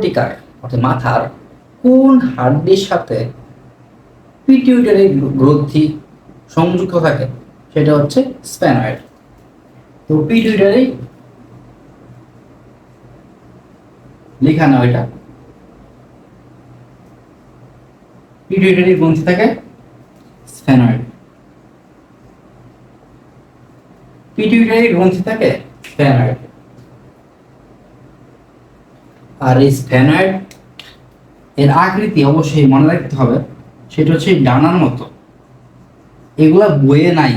কর্টিকার অর্থাৎ মাথার কোন হাড্ডির সাথে পিটিউটারি গ্রন্থি সংযুক্ত থাকে, সেটা হচ্ছে স্প্যানয়েড তো পিটিউটারি লেখা না এটা। পিটিউটারি গ্রন্থি থাকে স্প্যানয়েড পিটিউটারি গ্রন্থি থাকে স্প্যানয়েড আর এই স্প্যানয়েড এর আকৃতি অবশ্যই মনে রাখতে হবে, সেটা হচ্ছে ডানার মতো। এগুলা বইয়ে নাই,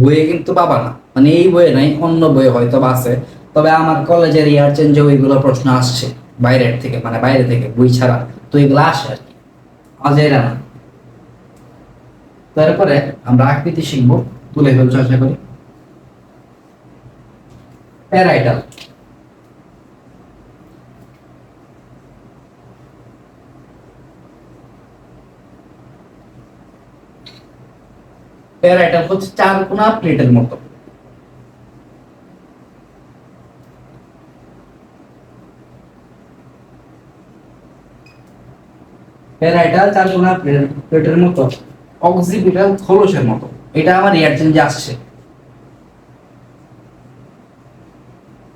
বইয়ে কিন্তু পাবা না। মানে এই বইয়ে নাই, অন্য বইয়ে হয়তো বা আছে। তবে আমার কলেজের ইয়ার চেঞ্জেও এগুলো প্রশ্ন আসছে, বাইরের থেকে মানে বাইরে থেকে, বই ছাড়া। তো এগুলো আসে আর কি অজেরা না। তারপরে আমরা আকৃতি শিখব, তুলে ফেলছো আশা করি। প্যারাইটাল। প্যারাইটাল হচ্ছে চার কোনা প্লেটের মতো। প্যারাইটাল চার কোনা প্লেটের মতো অক্সিপিটাল খোলসের মতো। এটা আমার এয়ার চেঞ্জে আসছে।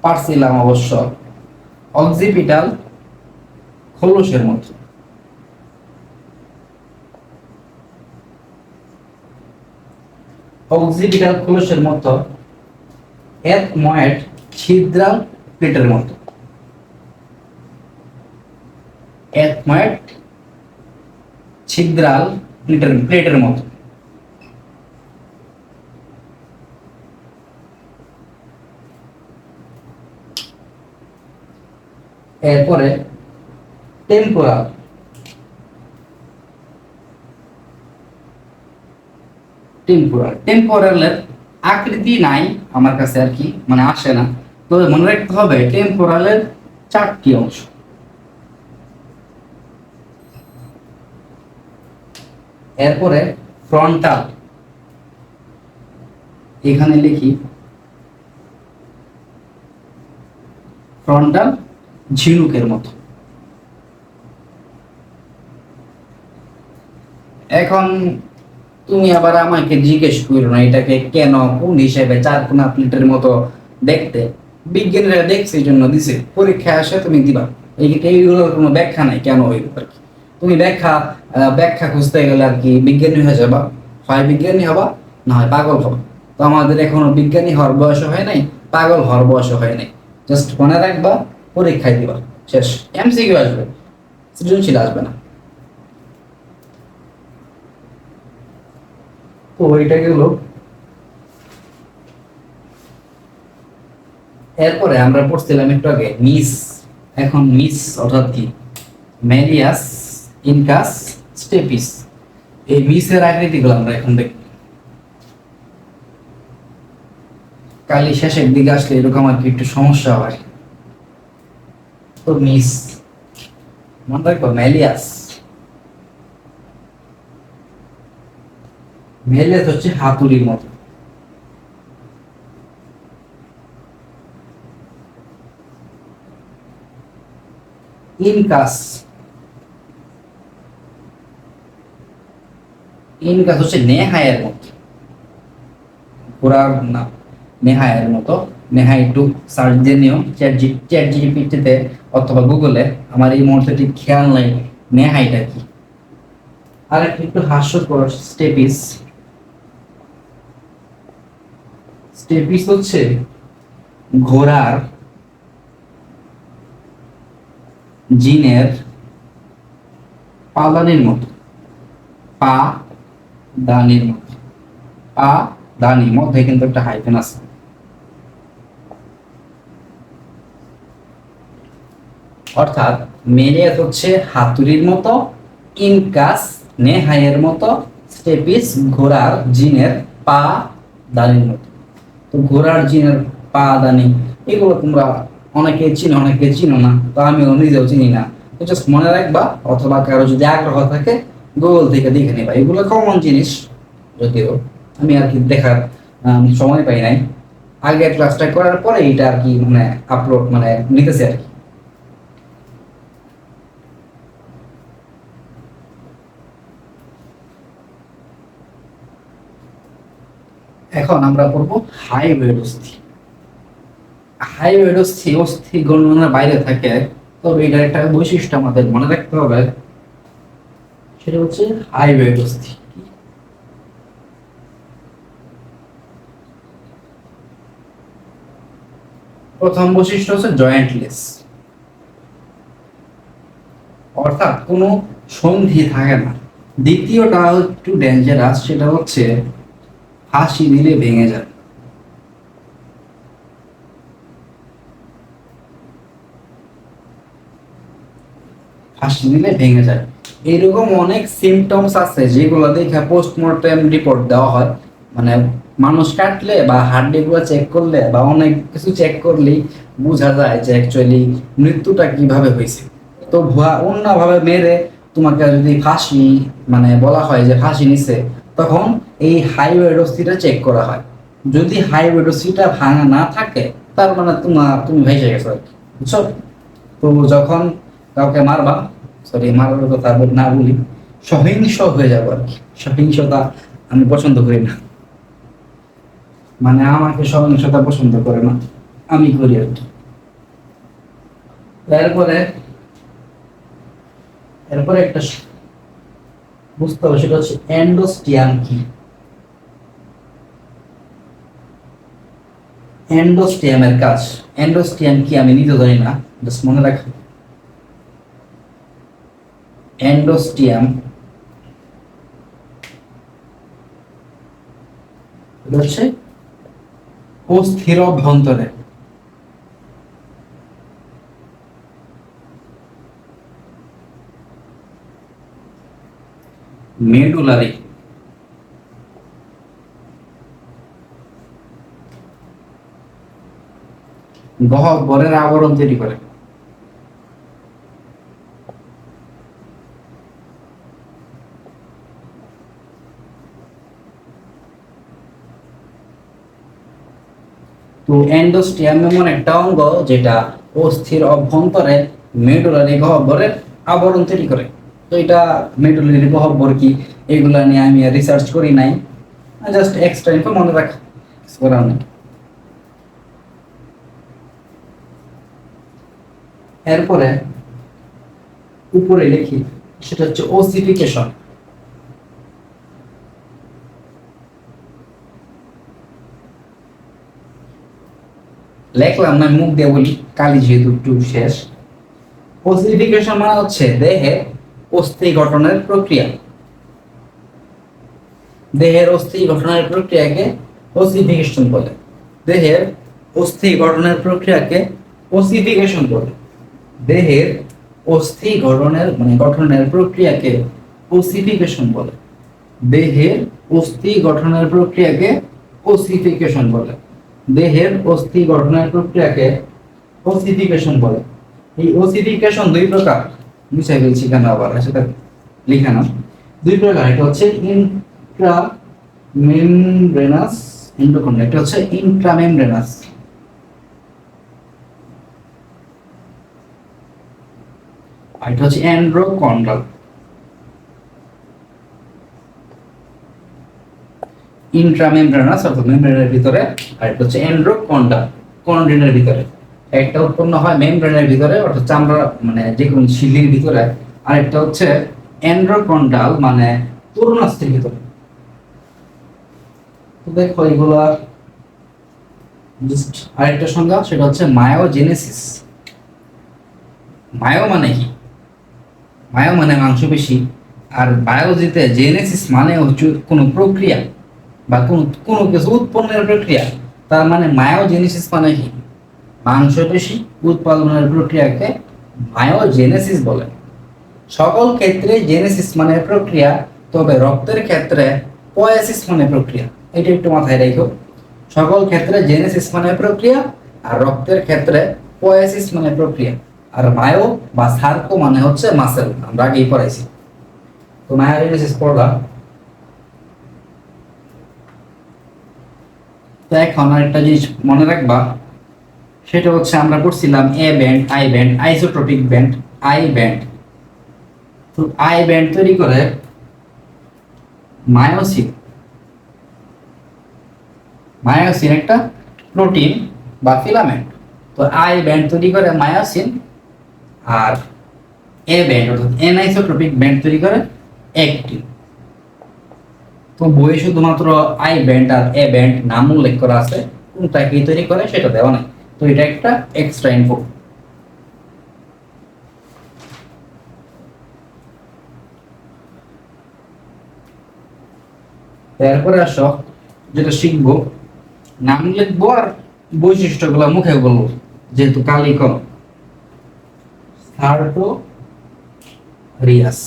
পারছিলাম অবশ্য অক্সিপিটাল খোলসের মতো। অক্সিপিটাল খোলসের মতো এথময়েড ছিদ্রাল প্লেটের মতো। এথময়েড ছিদ্রাল প্লেটের প্লেটের মতো। এরপরে টেম্পোরাল টেম্পোরাল টেম্পোরালের আকৃতি নাই আমার কাছে আর কি মানে আসে না। তবে মনে রাখতে হবে টেম্পোরালের চারটি অংশ। এরপরে ফ্রন্টাল এখানে লিখি ফ্রন্টাল ঝিনুকের মতো। এখন তুমি আবার আমাকে জিজ্ঞেস করো না, এটাকে কেন, কোন হিসেবে চার কোনা প্লেটের মতো দেখতে? বিজ্ঞানীরা দেখছে, এই জন্য দিছে। পরীক্ষায় আসে, তুমি দিবা। এই এইগুলোর কোনো ব্যাখ্যা নাই, কেন হইব আর কি? তুমি ব্যাখ্যা ব্যাখ্যা খুঁজতে গেলে আর কি বিজ্ঞানী হয়ে যাবা। হয় বিজ্ঞানী হবা, না হয় পাগল হবা। তো আমাদের এখনও বিজ্ঞানী হওয়ার বয়স হয় নাই, পাগল হওয়ার বয়স হয় নাই। জাস্ট মনে রাখবা, পরীক্ষায় দিবা। শেষ। এমসি এমসিকিউ আসবে, সৃজনশীল আসবে না। তো ওইটা গেল এরপরে আমরা পড়ছিলাম একটু আগে মিস এখন মিস অর্থাৎ কি? Malleus incus, stapes. এই মিসের আকৃতিগুলো আমরা এখন দেখব। কালি শেষের দিকে আসলে এরকম আর কি একটু সমস্যা হয়। তো মিস মনে রাখব ম্যালিয়াস মেলেস হচ্ছে হাতুড়ির মতো। ইনকাস ইনকাস হচ্ছে নেহায়ের মতো। ঘোড়ার না, নেহায়ের মতো। নেহা একটু সার্চ দিয়ে নিও। চ্যাট জি চ্যাট জিপিটিতে অথবা গুগলে আমার এই মুহূর্তে ঠিক খেয়াল নাই নেহাইটা কি। আর একটু হাস্যকর স্টেপিস স্টেপিস হচ্ছে ঘোড়ার জিনের পাদানির মতো, পা দানির মতো, পা মধ্যে কিন্তু একটা হাইফেন আছে। অর্থাৎ মেরিয়াত হচ্ছে হাতুড়ির মতো, ইনকাস নেহাইয়ের মতো স্টেপিস ঘোড়ার জিনের পা দানির মতো। তো ঘোড়ার জিনের পা দানি, এগুলো তোমরা অনেকে চিনো অনেকে চিনো না, তো আমিও নিজেও চিনি না। জাস্ট মনে রাখবা, অথবা কারও যদি আগ্রহ থাকে গুগল থেকে দেখে নেবা। এগুলো কমন জিনিস, যদিও আমি আর কি দেখার সময় পাই নাই। আগে ক্লাসটা করার পরে এটা আর কি মানে আপলোড মানে নিতেছে আর কি। এখন আমরা পড়ব হাইওয়েড অস্থি হাইওয়েড অস্থি অস্থি গণনার বাইরে থাকে, তবে এটার একটা বৈশিষ্ট্য আমাদের মনে রাখতে হবে। সেটা হচ্ছে হাইওয়েড অস্থি প্রথম বৈশিষ্ট্য হচ্ছে জয়েন্টলেস। অর্থাৎ কোনো সন্ধি থাকে না। দ্বিতীয়টা একটু ডেঞ্জারাস সেটা হচ্ছে ফাঁসি দিলে ভেঙে যায়। ফাঁসি দিলে ভেঙে যায়। এরকম অনেক সিমটমস আছে যেগুলো দেখে পোস্টমর্টেম রিপোর্ট দেওয়া হয়। মানে মানুষ কাটলে বা হাড্ডি গুলো চেক করলে বা অনেক কিছু চেক করলেই বোঝা যায় যে অ্যাকচুয়ালি মৃত্যুটা কীভাবে হয়েছে। তো ভুয়া অন্যভাবে মেরে তোমাকে যদি ফাঁসি মানে বলা হয় যে ফাঁসি নিছে, তখন এই হাইওয়েডোসিটা চেক করা হয়। যদি হাইওয়েডোসিটা ভাঙা না থাকে, তার মানে তোমার, তুমি ভেসে গেছো আর কি। বুঝছ? তো যখন কাউকে মারবা সরি মারার কথা না বলি, সহিংস হয়ে যাব আর কি। সহিংসতা আমি পছন্দ করি না। মানে আমাকে সহিংসতা পছন্দ করে না। আমি করি আর কি। এরপরে এরপরে একটা বুঝতে হবে, সেটা হচ্ছে এন্ডোস্টিয়াম কি? এন্ডোস্টিয়ামের কাজ। এন্ডোস্টিয়াম কি আমি নিজে জানি না জাস্ট মনে রাখি। এন্ডোস্টিয়াম হচ্ছে অস্থির অভ্যন্তরে। মেডুলারি গহ্বরের আবরণ তৈরি করে। তো এন্ডোস্টিয়াম এমন একটা অঙ্গ যেটা অস্থির অভ্যন্তরে মেডুলারি গহ্বরের আবরণ তৈরি করে। তো এটা মেডুলারি গহ্বর কি? এগুলা নিয়ে আমি রিসার্চ করি নাই। জাস্ট এক্সট্রা ইনফো মনে রাখা। করার নেই। এরপরে উপরে লিখি, সেটা হচ্ছে ওসিফিকেশন লেখলাম না মুখ দিয়ে বলি, কালি যেহেতু একটু শেষ। ওসিফিকেশন মানে হচ্ছে দেহে অস্থি গঠনের প্রক্রিয়া। দেহের অস্থি গঠনের প্রক্রিয়াকে ওসিফিকেশন বলে। দেহের অস্থি গঠনের প্রক্রিয়াকে ওসিফিকেশন বলে। দেহের অস্থি গঠনের মানে গঠনের প্রক্রিয়াকে ওসিফিকেশন বলে। দেহের অস্থি গঠনের প্রক্রিয়াকে ওসিফিকেশন বলে। দেহের অস্থি গঠনের প্রক্রিয়াকে ওসিফিকেশন বলে। এই ওসিফিকেশন দুই প্রকার। বুঝাই ফেলছি কেন আবার? সেটা লিখে নাও। দুই প্রকার। এটা হচ্ছে ইন্ট্রা মেমব্রেনাস এন্ডোকন্ড এটা হচ্ছে ইন্ট্রামেমব্রেনাস আর এটা হচ্ছে অ্যান্ড্রোকন্ডাল ইন্ট্রামেমব্রেনাস অর্থাৎ মেমব্রেনের ভিতরে, আর এটা হচ্ছে এন্ড্রোকন্ডাল কন্ডেনের ভিতরে। একটা উৎপন্ন হয় মেমব্রেনের ভিতরে, অর্থাৎ চামড়া মানে যে কোনো ঝিল্লির ভিতরে। আর একটা হচ্ছে এন্ড্রোকন্ডাল মানে তরুণাস্থির ভিতরে। তো দেখো, এগুলো আরেকটা সংজ্ঞা, সেটা হচ্ছে মায়োজেনেসিস। মায়ো মানে কি? মায়ো মানে মাংসপেশি আর বায়োলজিতে জেনেসিস মানে হচ্ছে কোনো প্রক্রিয়া বা কোনো কোনো কিছু উৎপন্নের প্রক্রিয়া। তার মানে মায়োজেনেসিস মানে কি? মাংসপেশি উৎপাদনের প্রক্রিয়াকে মায়োজেনেসিস বলে। সকল ক্ষেত্রে জেনেসিস মানে প্রক্রিয়া, তবে রক্তের ক্ষেত্রে পয়াসিস মানে প্রক্রিয়া। এটা একটু মাথায় রেখো। সকল ক্ষেত্রে জেনেসিস মানে প্রক্রিয়া, আর রক্তের ক্ষেত্রে পয়াসিস মানে প্রক্রিয়া। আর মায়ো বা সার্কো মানে হচ্ছে মাসেল আমরা আগেই পড়াইছি। তো মায়োজেনেসিস পড়লাম তো এখন আরেকটা জিনিস মনে রাখবা, সেটা হচ্ছে আমরা A band I band isotropic band I band তো আই ব্যান্ড তৈরি করে মায়োসিন। মায়োসিন একটা প্রোটিন বা ফিলামেন্ট। তো আই ব্যান্ড তৈরি করে মায়োসিন আর এ ব্যান্ড অর্থাৎ এনআইসোট্রপিক ব্যান্ড তৈরি করে একটি। তো বইয়ে শুধুমাত্র আই ব্যান্ড আর এ ব্যান্ড নাম উল্লেখ করা আছে, কোনটা কি তৈরি করে সেটা দেওয়া নাই। তো এটা একটা এক্সট্রা ইনফো তারপরে আসো, যেটা শিখব। নাম লিখব আর বৈশিষ্ট্যগুলো মুখে বলব, যেহেতু কালি কম সার্টো রিয়াস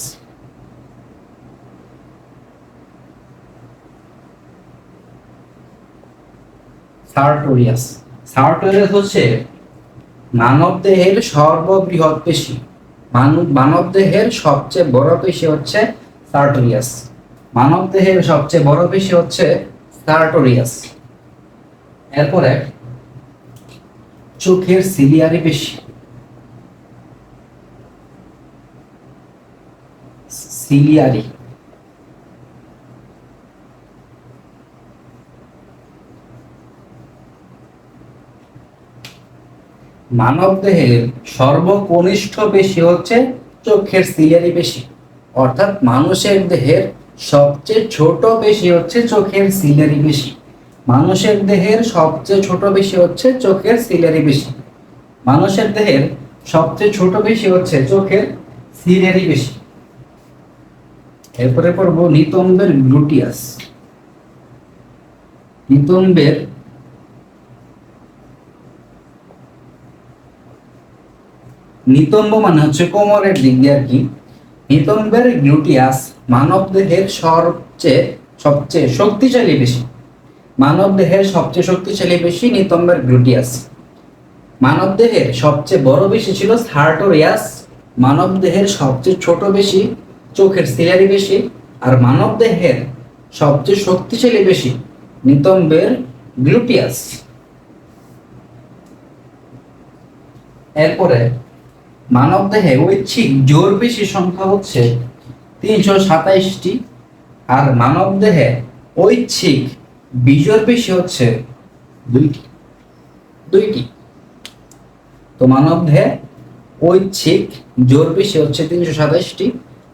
সার্টোরিয়াস সার্টোরিয়াস হচ্ছে মানব দেহের সর্ববৃহৎ পেশি। মানব দেহের সবচেয়ে বড় পেশি হচ্ছে সার্টোরিয়াস মানব দেহের সবচেয়ে বড় পেশি হচ্ছে সার্টোরিয়াস এরপরে চোখের সিলিয়ারি পেশি। সিলিয়ারি মানব দেহের সর্বকনিষ্ঠ পেশি হচ্ছে চোখের সিলিয়ারি পেশি। অর্থাৎ মানুষের দেহের সবচেয়ে ছোট পেশি হচ্ছে চোখের সিলিয়ারি পেশি। মানুষের দেহের সবচেয়ে ছোট পেশি হচ্ছে চোখের সিলিয়ারি পেশি। মানুষের দেহের সবচেয়ে ছোট পেশি হচ্ছে চোখের সিলিয়ারি পেশি। এরপরে পড়ব নিতম্বের গ্লুটিয়াস। নিতম্বের নিতম্ব মানে হচ্ছে কোমরের দিয়ে আর কি। নিতম্বের গ্লুটিয়াস মানব দেহের সবচেয়ে সবচেয়ে শক্তিশালী পেশি। মানব দেহের সবচেয়ে শক্তিশালী পেশি নিতম্বের গ্লুটিয়াস। মানব দেহের সবচেয়ে বড় পেশি ছিল সার্টোরিয়াস। মানব দেহের সবচেয়ে ছোট পেশি চোখের সিলারি পেশি আর মানব দেহের সবচেয়ে শক্তিশালী পেশি নিতম্বের গ্লুটিয়াস। এরপরে মানব দেহে ঐচ্ছিক জোর বেশি সংখ্যা হচ্ছে তিনশো সাতাইশটি আর মানব দেহে ঐচ্ছিক বিজোর পেশি হচ্ছে দুইটি। দুইটি। তো মানব দেহে ঐচ্ছিক জোর বেশি হচ্ছে তিনশো সাতাইশটি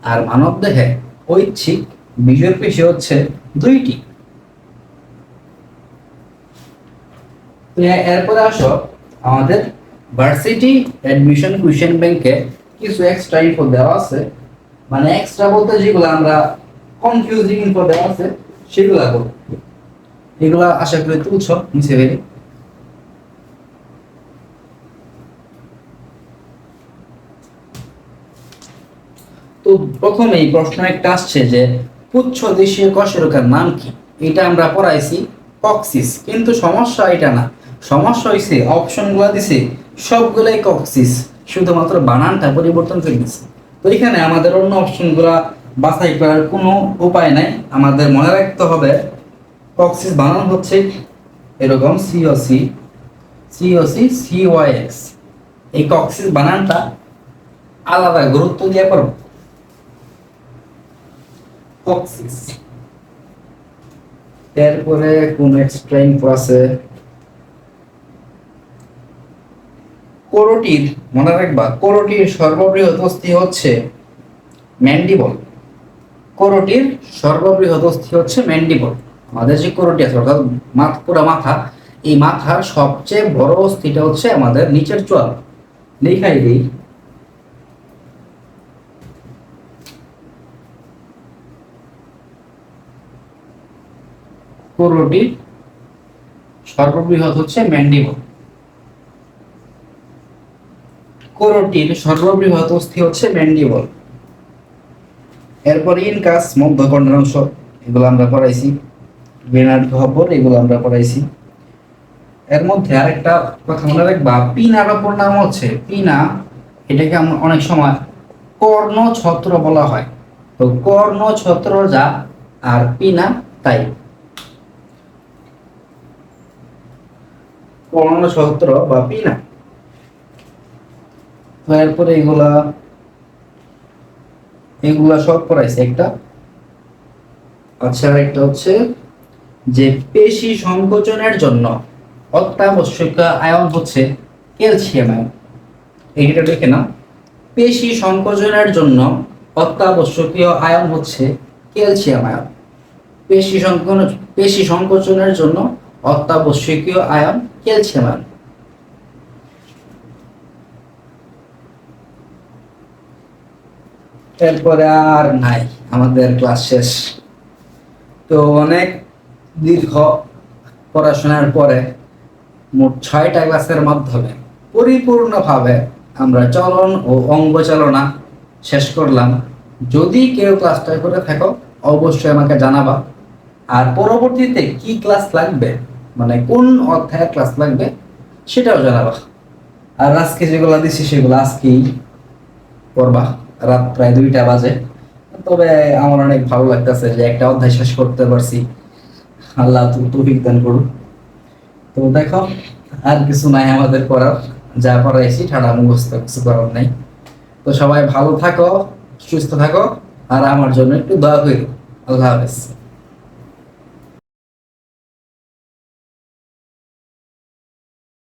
আর মানব দেহে ঐচ্ছিক বিজোর পেশি হচ্ছে দুইটি। এরপরে আসো আমাদের ভার্সিটি অ্যাডমিশন কুয়েশন ব্যাংকে কিছু এক্সট্রা ইনফো দেওয়া আছে। মানে এক্সট্রা বলতে যেগুলো আমরা কনফিউজিং ইনফো দেওয়া আছে, সেগুলো এগুলা আশা করি তুলছ, নিচে ফেলে তো প্রথমেই প্রশ্ন একটা আসছে যে, পুচ্ছ দেশীয় কশেরকার নাম কি? এটা আমরা পড়াইছি কক্সিস, কিন্তু সমস্যা এটা না। সমস্যা হয়েছে অপশনগুলো দিছে, সবগুলাই কক্সিস, শুধুমাত্র বানানটা পরিবর্তন করে দিছে তো এখানে আমাদের অন্য অপশনগুলা বাছাই করার কোনো উপায় নাই। আমাদের মনে রাখতে হবে, কক্সিস বানান হচ্ছে এরকম সিওসি সিওসি সিওয়াইএক্স এই কক্সিস বানানটা আলাদা গুরুত্ব দিয়ে করব কক্সিস এরপরে কোন এক্সট্রা ইনফো আছে কোরটির, মনে রাখবা, কোরটির সর্ববৃহৎ অস্থি হচ্ছে ম্যান্ডিবল। কোরটির সর্ববৃহৎ অস্থি হচ্ছে ম্যান্ডিবল। আমাদের যে কোরটি আছে, অর্থাৎ মাথা, পুরা মাথা, এই মাথার সবচেয়ে বড় অস্থিটা হচ্ছে আমাদের নিচের চোয়াল। লিখাই দিই। কোরটির সর্ববৃহৎ হচ্ছে ম্যান্ডিবল কোরটির সর্ববৃহৎ অস্থি হচ্ছে ম্যান্ডিবল এরপর ইনকাস মধ্যকর্ণের অংশ এগুলো আমরা পড়াইছি। গ্রেনাড খবর এগুলো আমরা পড়াইছি। এর মধ্যে আরেকটা কথা মনে রাখবা, পিনার অপর নাম হচ্ছে, পিনা, এটাকে আমরা অনেক সময় কর্ণ ছত্র বলা হয়। তো কর্ণ ছত্র যা আর পিনা তাই। কর্ণ ছত্র বা পিনা তো এরপরে এগুলা এগুলা সব পড়াইছে একটা। আচ্ছা একটা হচ্ছে যে পেশি সংকোচনের জন্য অত্যাবশ্যকীয় আয়ন হচ্ছে ক্যালসিয়াম আয়ন। এইটা দেখে নাও। পেশি সংকোচনের জন্য অত্যাবশ্যকীয় আয়ন হচ্ছে ক্যালসিয়াম আয়ন। পেশি সংকোচন পেশি সংকোচনের জন্য অত্যাবশ্যকীয় আয়ন ক্যালসিয়াম আয়ন এরপরে আর নাই, আমাদের ক্লাস শেষ। তো অনেক দীর্ঘ পড়াশোনার পরে মোট ছয়টা ক্লাসের মাধ্যমে পরিপূর্ণভাবে আমরা চলন ও অঙ্গ চালনা শেষ করলাম। যদি কেউ ক্লাসটা করে থাকো, অবশ্যই আমাকে জানাবা। আর পরবর্তীতে কি ক্লাস লাগবে? মানে কোন অধ্যায়ের ক্লাস লাগবে সেটাও জানাবা। আর আজকে যেগুলো দিছি সেগুলো আজকেই করবা রাত প্রায় দুইটা বাজে। তবে আমার অনেক ভালো লাগতেছে যে একটা অধ্যায় শেষ করতে পারছি। আল্লাহ তৌফিক দান করুন তো দেখো, আর কিছু নাই আমাদের করার যা পড়াইছি ঠাডা মুখস্থ, কিছু করার নাই। তো সবাই ভালো থাকো, সুস্থ থাকো, আর আমার জন্য একটু দোয়া করো আল্লাহ হাফেজ।